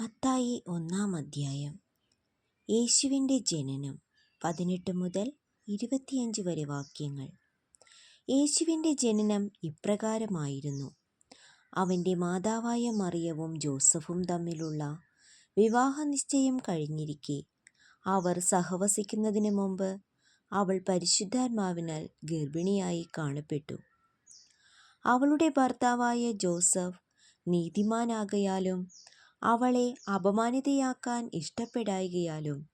മത്തായി ഒന്നാം അധ്യായം. യേശുവിന്റെ ജനനം പതിനെട്ട് മുതൽ ഇരുപത്തിയഞ്ച് വരെ വാക്യങ്ങൾ. യേശുവിന്റെ ജനനം ഇപ്രകാരമായിരുന്നു. അവന്റെ മാതാവായ മറിയവും ജോസഫും തമ്മിലുള്ള വിവാഹ നിശ്ചയം കഴിഞ്ഞിരിക്കെ അവർ സഹവസിക്കുന്നതിന് മുമ്പ് അവൾ പരിശുദ്ധാത്മാവിനാൽ ഗർഭിണിയായി കാണപ്പെട്ടു. അവളുടെ ഭർത്താവായ ജോസഫ് നീതിമാനാകയാലും അവളെ അപമാനിതയാക്കാൻ ഇഷ്ടപ്പെടായികയാലും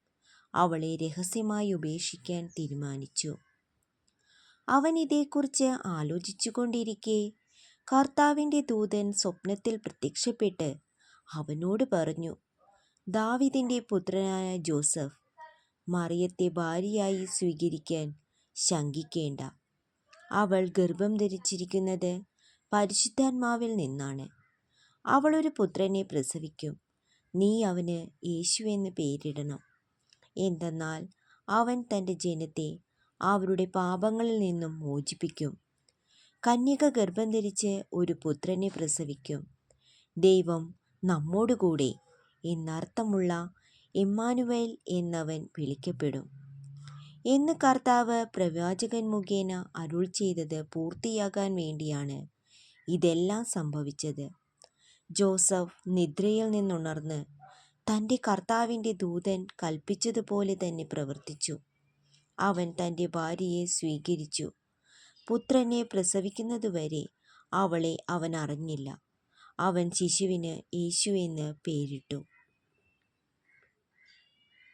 അവളെ രഹസ്യമായി ഉപേക്ഷിക്കാൻ തീരുമാനിച്ചു. അവൻ ഇതേക്കുറിച്ച് ആലോചിച്ചുകൊണ്ടിരിക്കെ കർത്താവിന്റെ ദൂതൻ സ്വപ്നത്തിൽ പ്രത്യക്ഷപ്പെട്ട് അവനോട് പറഞ്ഞു ദാവിദിന്റെ പുത്രനായ ജോസഫ് മറിയത്തെ ഭാര്യയായി സ്വീകരിക്കാൻ ശങ്കിക്കേണ്ട. അവൾ ഗർഭം ധരിച്ചിരിക്കുന്നത് പരിശുദ്ധാത്മാവിൽ നിന്നാണ്. അവളൊരു പുത്രനെ പ്രസവിക്കും. നീ അവന് യേശു എന്ന് പേരിടണം. എന്തെന്നാൽ അവൻ തന്റെ ജനത്തെ അവരുടെ പാപങ്ങളിൽ നിന്നും മോചിപ്പിക്കും. കന്യക ഗർഭം ധരിച്ച് ഒരു പുത്രനെ പ്രസവിക്കും. ദൈവം നമ്മോടുകൂടെ എന്നർത്ഥമുള്ള എമ്മാനുവേൽ എന്നവൻ വിളിക്കപ്പെടും. എന്ന് കർത്താവ് പ്രവാചകൻ മുഖേന അരുൾ ചെയ്തത് പൂർത്തിയാകാൻ വേണ്ടിയാണ് ഇതെല്ലാം സംഭവിച്ചത്. ജോസഫ് നിദ്രയിൽ നിന്നുണർന്ന് തന്റെ കർത്താവിന്റെ ദൂതൻ കൽപ്പിച്ചതുപോലെ തന്നെ പ്രവർത്തിച്ചു. അവൻ തന്റെ ഭാര്യയെ സ്വീകരിച്ചു. പുത്രനെ പ്രസവിക്കുന്നതുവരെ അവളെ അവൻ അറിഞ്ഞില്ല അവൻ ശിശുവിന് യേശു എന്ന് പേരിട്ടു.